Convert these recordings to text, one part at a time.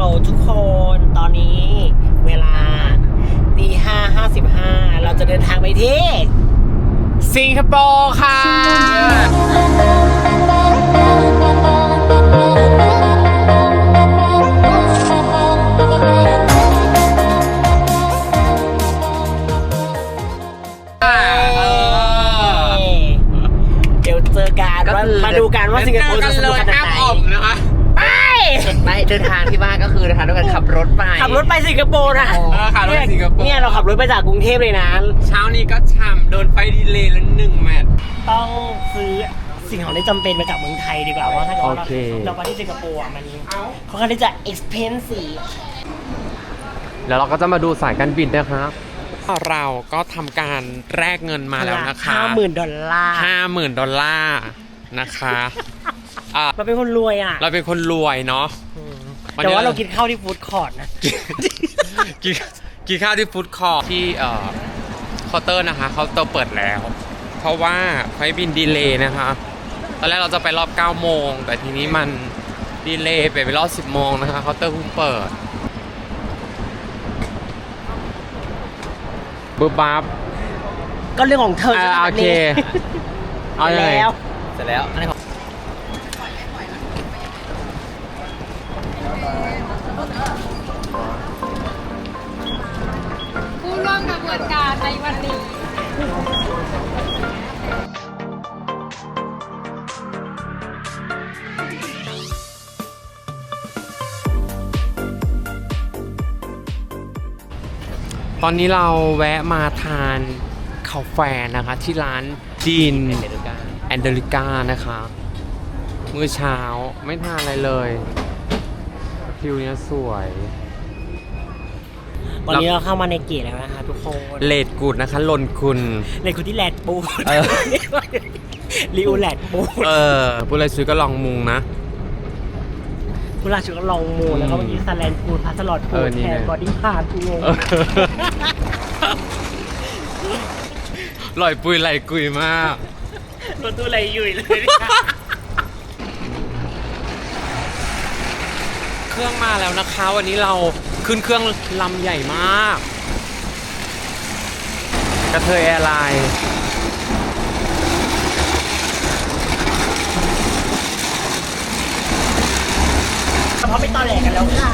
ลทุกคนตอนนี้เวลาตีห้าห้าสิบห้าเราจะเดินทางไปที่ สิงคโปร์ค่ะ เดี๋ยวเจอกันว่ามาดูกันว่าสิงคโปร์จะสนุกขนาดไหน นะคะ ไป ไม่ เดินทางที่บ้านก็คือเดินทางด้วยกันขับรถไป ขับรถไปสิงคโปร์นะเออขับรถไปสิงคโปร์ เนี่ยเราขับรถไปจากกรุงเทพเลยนะ เช้านี้ก็ช่ำโดนไฟดีเลย์แล้วหนึ่งแมตช์ต้องซื้อสิ่งของที่จำเป็นมาจากเมืองไทยดีกว่าเพราะถ้าเกิดว่าเราโอเค เราไปที่สิงคโปร์อะมันค่อนข้างที่จะ expensive แล้วเราก็จะมาดูสายการบินนะครับเราก็ทำการแลกเงินมาแล้วนะคะห้าหมื่นดอลลาร์ ห้าหมื่นดอลลาร์นะคะอะเราเป็นคนรวยอะ เราเป็นคนรวยเนาะวันนี้ แต่ว่าเรากินข้าวที่ฟู้ดคอร์ทนะ กินกินข้าวที่ฟู้ดคอร์ทที่เอ่อเคาน์เตอร์นะคะเคาน์เตอร์เปิดแล้ว เพราะว่าไฟล์บินดีเลย์นะคะ ตอนแรกเราจะไปรอบ 9 โมง แต่ทีนี้มันดีเลย์ไปไปรอบ 10 โมงนะคะเคาน์เตอร์เพิ่งเปิดบึบบับก็เรื่องของเธออ่าจะทำโอแบบเคนี้เอายังไง แล้ว เสร็จแล้วอันนี้ของ ผู้ร่วมกระบวนการในวันนี้ ตอนนี้เราแวะมาทานข้าวแฟนะคะ ที่ร้านจีนแอนเดริก้านะคะ มื้อเช้าไม่ทานอะไรเลย วิวเนี้ยสวย ตอนนี้เราเข้ามาในเกตแล้วนะคะทุกคนเลดกูดนะคะลนคุณในคุณที่แลดปูดเออ ลิโอแลดปูดเออผู้ไรซื้อก็ลองมุงนะเวลาชุดก็ลองมูแล้วก็เมื่อกี้สแลนปูดพาสลอดปูเออดนี่แทนไง บอดี้พาร์ทกูงงเออลอยปุยไหลกุยมาก รถตู้อะไรอยู่เลย เค รื่องมาแล้วนะคะ วันนี้เราขึ้นเครื่องลำใหญ่มาก กระเทยแอร์ไลน์เพราะไปตอแหลกันแล้วค่ะ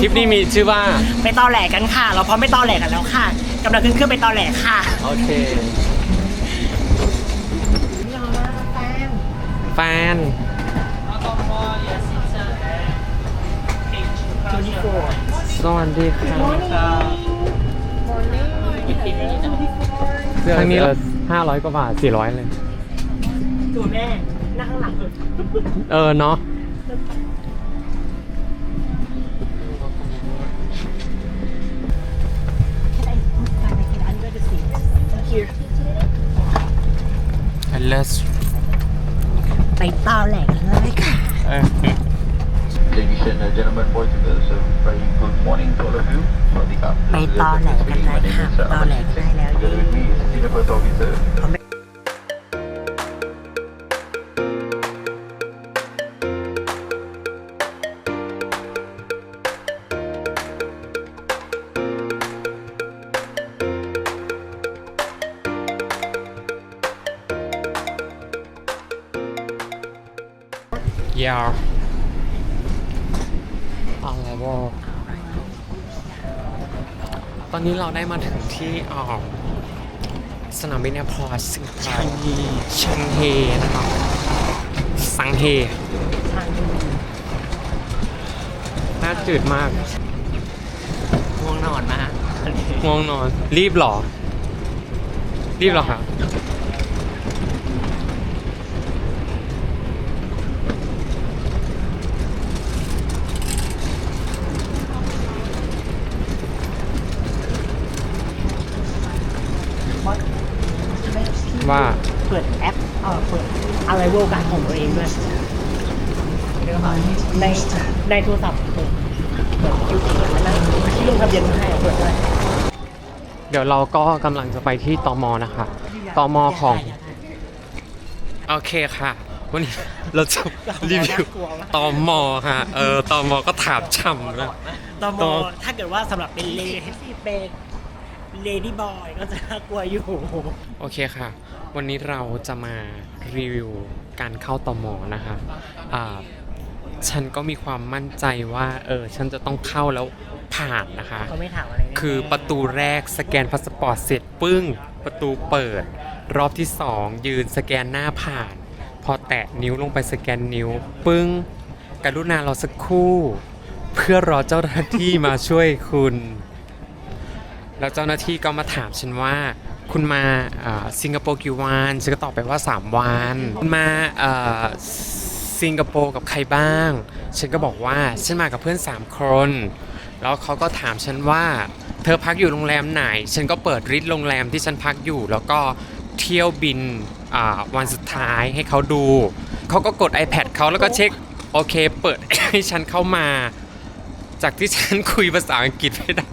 ทริปนี้มีชื่อว่า ไปตอแหลกันค่ะ เราพร้อมไปตอแหลกันแล้วค่ะกำลังขึ้นเครื่องไปตอแหลค่ะโอเค แฟน สวัสดีค่ะทางนี้ห้าร้อยกว่าบาทสี่ร้อยเลยดูแม่นั่งข้างหลังสุดเออเนาะ Let's ไปตอแหลกั gentlemen, boys and girls, a very good morning to all of you. Swadika. ไปตอแหลกันเลยค่ะตอแหลกันได้แล้ว Together with me is Senior First Officer ยาว อะไรวะตอนนี้เราได้มาถึงที่อ่าสนามบินแอร์พอร์ตสิงคโปร์ชังเฮนะครับสังเฮน่าจืดมากง่วงนอนมากง่วงนอน รีบเหรอ รีบเหรอครับ ว่า เปิดแอปเออเปิดอะไรเวลการของตัวเองด้วยในในโทรศัพท์เปิดเปิดคิวเปิดแล้วนะที่ลงทะเบียนมาให้เปิดด้วยเดี๋ยวเราก็กำลังจะไปที่ตมนะคะตมของโอเคค่ะ วันนี้เราจะรีวิวน่ากลัวมากตอมอค่ะ เออตอมอก็ถามช่ำนะตมตมถ้าเกิดว่าสำหรับเป็นเลเป็นเลดี้บอยก็จะน่ากลัวอยู่ โอเคค่ะ วันนี้เราจะมารีวิวการเข้าตอมอนะคะอ่าฉันก็มีความมั่นใจว่าเออฉันจะต้องเข้าแล้วผ่านนะคะเขาไม่ถามอะไรแน่ๆคือประตูแรกสแกนพาสปอร์ตเสร็จปึ้ง ประตูเปิด รอบที่2ยืนสแกนหน้าผ่าน พอแตะนิ้วลงไปสแกนนิ้ว ปึ้งกรุณาเราสักครู่ เพื่อรอเจ้าหน้าที่มาช่วยคุณ แล้วเจ้าหน้าที่ก็มาถามฉันว่า คุณมาอ่าสิงคโปร์กี่วันฉันก็ตอบไปว่า 3 วัน คุณมาอ่าสิงคโปร์กับใครบ้าง ฉันก็บอกว่าฉันมากับเพื่อน 3 คน แล้วเขาก็ถามฉันว่า เธอพักอยู่โรงแรมไหน ฉันก็เปิดริสโรงแรมที่ฉันพักอยู่ แล้วก็เที่ยวบินอ่าวันสุดท้ายให้เขาดู เขาก็กด iPad เขาแล้วก็เช็ค โอเค เปิดให้ฉันเข้ามา จากที่ฉันคุยภาษาอังกฤษไม่ได้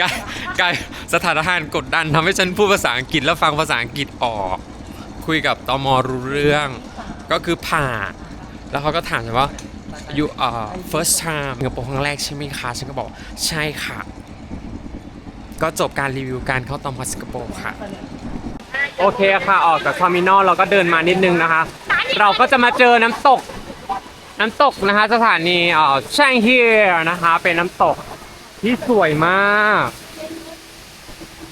กลายกลายสถานการณ์กดดันทำให้ฉันพูดภาษาอังกฤษแล้วฟังภาษาอังกฤษออก คุยกับตมรู้เรื่อง ก็คือผ่า แล้วเขาก็ถามฉันว่า you are first time สิงคโปร์ครั้งแรกใช่ไหมคะ ฉันก็บอกใช่ค่ะ ก็จบการรีวิวการเข้าตอมอสิงคโปร์ค่ะ โอเคค่ะ ออกจากทอมินอลเราก็เดินมานิดนึงนะคะ เราก็จะมาเจอน้ำตก น้ำตกนะคะสถานีเอ่อช่างเฮียนะคะ เป็นน้ำตกที่สวยมาก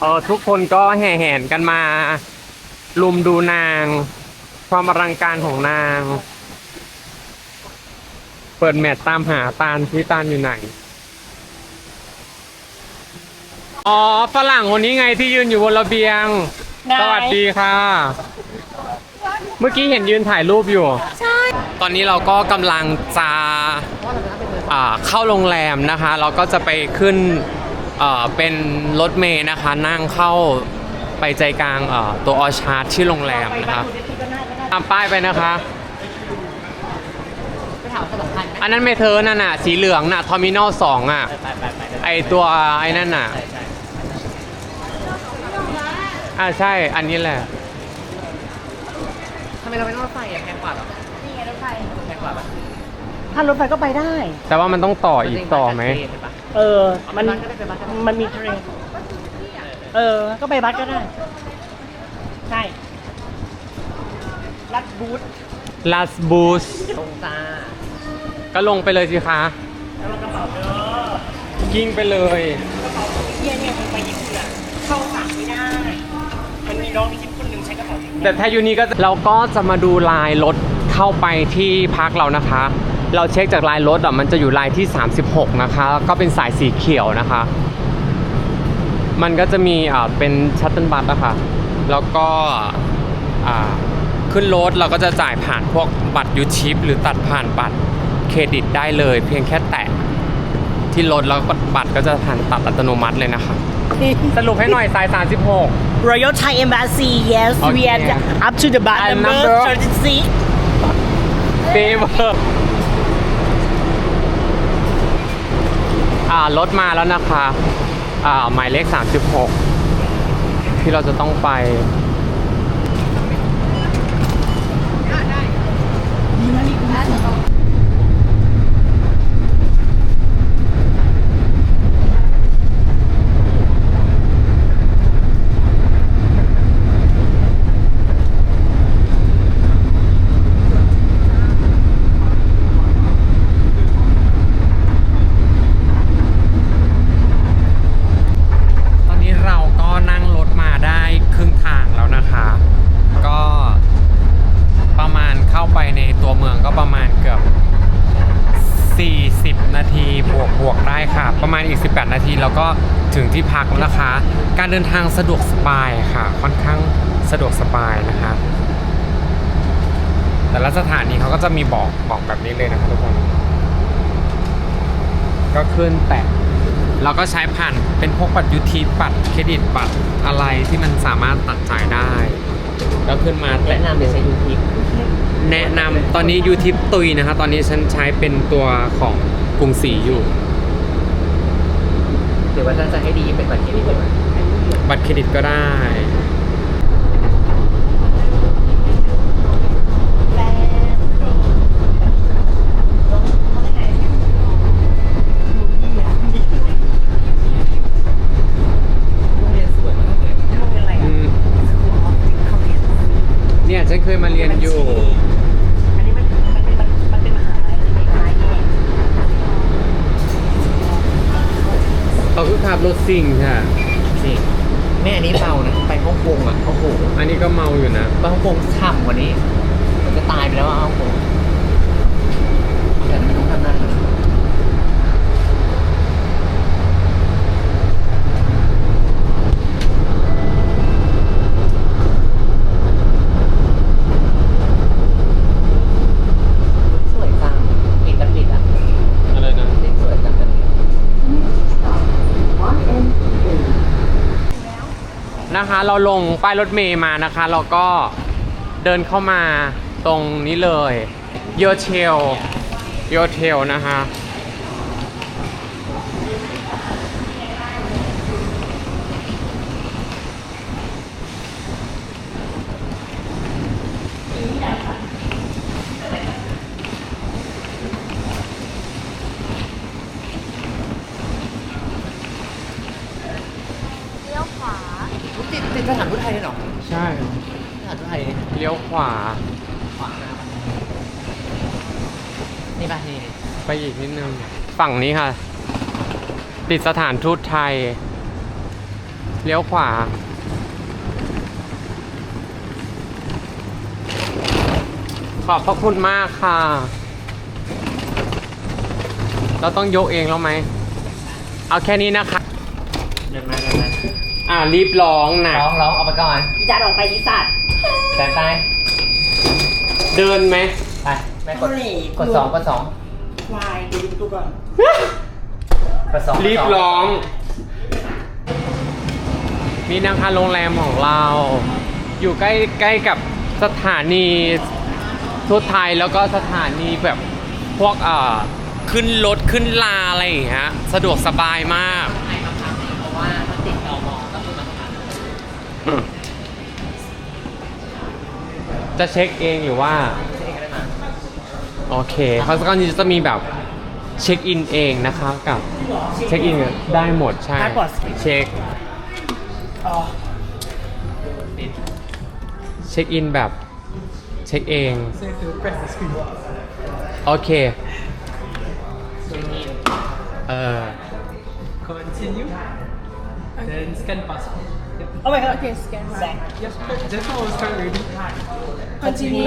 เออทุกคนก็แห่แหนกันมา ลุมดูนาง ความอลังการของนาง เปิดแมตช์ตามหาตาลที่ตาลอยู่ไหน อ๋อฝรั่งคนนี้ไงที่ยืนอยู่บนระเบียง สวัสดีค่ะ เมื่อกี้เห็นยืนถ่ายรูปอยู่ตอนนี้เราก็กำลังจะอ่าเข้าโรงแรมนะคะ เราก็จะไปขึ้นเอ่อเป็นรถเมย์นะคะ นั่งเข้าไปใจกลางเอ่อตัวออชาร์ดที่โรงแรมนะคะตามป้ายไปนะคะอันนั้นเมเทอร์นั่นน่ะ สีเหลืองน่ะทอมินอลสองอะ ไปไปไปไปไอตัวไอ้นั่นน่ะใช่ใช่อ่าใช่ อันนี้แหละทำไมเราไม่ต้องรถไฟอะแพงกว่าเหรอนี่ไงรถไฟแพงกว่าปะถ้ารถไฟก็ไปได้ แต่ว่ามันต้องต่ออีกต่อไหม เออ มันมันมีเทรน เออ ก็ไปบัสก็ได้ ใช่ รัดบูธลาสบูส ตรงจ้าก็ลงไปเลยสิคะแล้วเรากระเป๋าเด้อกิ้งไปเลยเฮียเนี่ยมันไปญี่ปุ่นอะเข้าสั่งไม่ได้ มันมีน้องที่ แต่ถ้ายูนี้ก็เราก็จะมาดูลายรถเข้าไปที่พักเรานะคะ เราเช็คจากลายรถอะมันจะอยู่ลายที่ 36 นะคะ ก็เป็นสายสีเขียวนะคะ มันก็จะมีอ่าเป็นชัตเติลบัตนะคะแล้วก็อ่าขึ้นรถเราก็จะจ่ายผ่านพวกบัตรยูชิป หรือตัดผ่านบัตรเครดิตได้เลย เพียงแค่แตะที่รถแล้วก็บัตรก็จะผ่านตัดอัตโนมัติเลยนะคะ สรุปให้หน่อยสาย 36 Royal Thai Embassy yes we Okay. are up to the bus And number number? 36เฟเวอร์อ่ารถมาแล้วนะคะ อ่าหมายเลข 36 ที่เราจะต้องไป ตอนนี้เราก็นั่งรถมาได้ครึ่งทางแล้วนะคะ ก็ประมาณเข้าไปในตัวเมืองก็ประมาณเกือบ 40 นาทีบวกบวกได้ค่ะ ประมาณอีก 18 นาทีแล้ว ก็ถึงที่พักแล้วนะคะ การเดินทางสะดวกสบายค่ะ ค่อนข้างสะดวกสบายนะคะ แต่ละสถานีเขาก็จะมีบอกบอกแบบนี้เลยนะครับทุกคน ก็ขึ้นแตะเราก็ใช้ผ่านเป็นพวกบัตรยูทีบัตรเครดิตบัตรอะไรที่มันสามารถตัดจ่ายได้ก็ขึ้นมาแนะนำเดี๋ยวใช้ยูทิปแนะนำตอนนี้ยูทิปตุยนะคะ ตอนนี้ฉันใช้เป็นตัวของกรุงศรีอยู่ห รือว่าถ้าจะให้ดีเป็นบัตรเครดิตบัตรเครดิตก็ได้ เนี่ยฉันเคยมาเรียน อยู่นะไปฮ่องกงฉ่ำกว่านี้ มันจะตายไปแล้วอะฮ่องกงแต่ไม่ต้องทำนั่นเลยสวยจังปิดกันปิดอะ อะไรนะ สวยจังกัน นะคะ เราลงป้ายรถเมย์มานะคะ เราก็เดินเข้ามาตรงนี้เลยโยเทลโยเทลนะคะ ติดติดสถานทูตไทยเลยเหรอใช่ สถานทูตไทยเลี้ยวขวา ขวาหน้านี่ป่ะนี่นี่ไปอีกนิดนึง ฝั่งนี้ค่ะ ติดสถานทูตไทย เลี้ยวขวา ขอบพระคุณมากค่ะ เราต้องยกเองแล้วไหม เอาแค่นี้นะคะ เดินมาเดินมา อ่ารีบร้องนะร้องร้องเอาไปก่อนอีจัดออกไปอีสัตว์แต่ไปเดินไหมไปไม่กดกดสองกดสองวายดูดูก่อนกดสองกดสองรีบร้อง นี่นะคะโรงแรมของเรา อยู่ใกล้ใกล้กับสถานีทั่วไทยแล้วก็สถานีแบบพวกเอ่อขึ้นรถขึ้นลาอะไรอย่างเงี้ยสะดวกสบายมากถ่ายมาพักหนึ่งเพราะว่า จะเช็คเองหรือว่าใช่ก็ได้มาโอเคเขาก็จะมีแบบเช็คอินเองนะคะกับเช็คอินได้หมดใช่เช็คอ๋อเช็คอินแบบเช็คเอง so you have to press the screen โอเค เออ continue then scan passport yep. Oh my god, okay, scan Back. yes just now was start already Continue.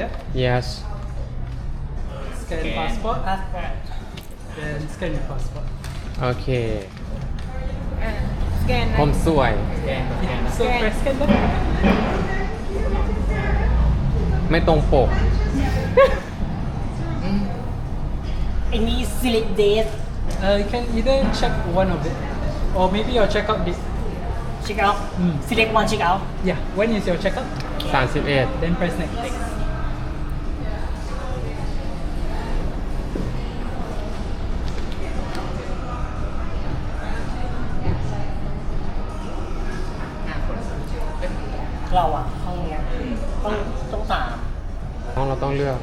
yep yes scan passport then scan your passport โอเค Uh, scan. ผมสวย so Scan. press scan then ไม่ตรงปก ไอ้นี่ select date Uh, you can either check one of it, or maybe your checkout date. Check out Mm. select one check out Yeah, when is your checkout? 31 Then press next. เราอะห้องเนี้ยต้องต้องตามห้องเราต้องเลือก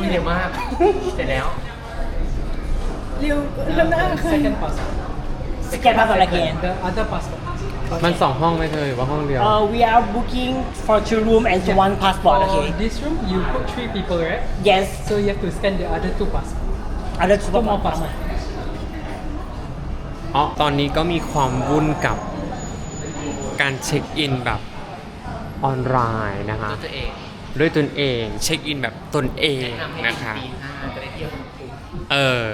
มันเร็วมาก เสร็จแล้ว Second passport. สแกนพาสปอ ร์ต again The other passport. มันสองห้องไหมเธอหรือว่าห้องเดียว uh, we are booking for two room and one passport For okay this room, you put three people, right? yes So you have to scan the other two passports. other two Two more passport passports. อ๋อตอนนี้ก็มีความวุ่นกับการเช็คอินแบบออนไลน์นะคะ ตัวเองด้วยตนเองเช็คอินแบบตนเองนะคะปีห้าจะได้เที่ยวคุ้มเออ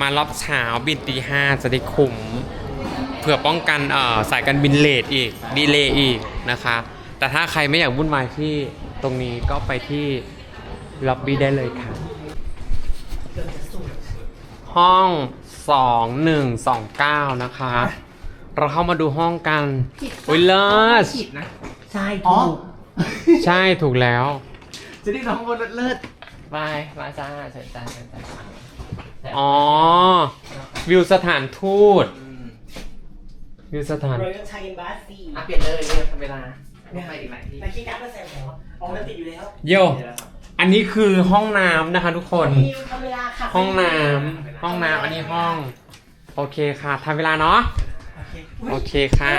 มารอบเช้าบินตีห้าจะได้คุ้มเผื่อป้องกันเอ่อสายการบินเลทอีกดีเลย์อีกนะคะ แต่ถ้าใครไม่อยากวุ่นวายที่ตรงนี้ก็ไปที่ล็อบบี้ได้เลยค่ะ ห้อง 2129 นะคะ เราเข้ามาดูห้องกันอุ้ยเลิศผิดนะ ใช่อ๋อ ถูกใช่ถูกแล้ว จะได้ร้องบนรถเลิศ บาย มาจ้าเชิญจ้าเชิญจ้า อ๋อ วิวสถานทูตมวิวสถาน Royal Thai Embassy อะเปลี่ยนเลยเนี่ยเวลาไปอีกหลายที่แต่คิดการ์ดเปอร์เซ็นต์ของอ๋อมันติดอยู่แล้วโยอันนี้คือห้องน้ำนะคะทุกคนนิวทำเวลาค่ะห้องน้ำห้องน้ำอันนี้ห้อง โอเคค่ะทำเวลาเนาะ โอเคโอเคค่ะ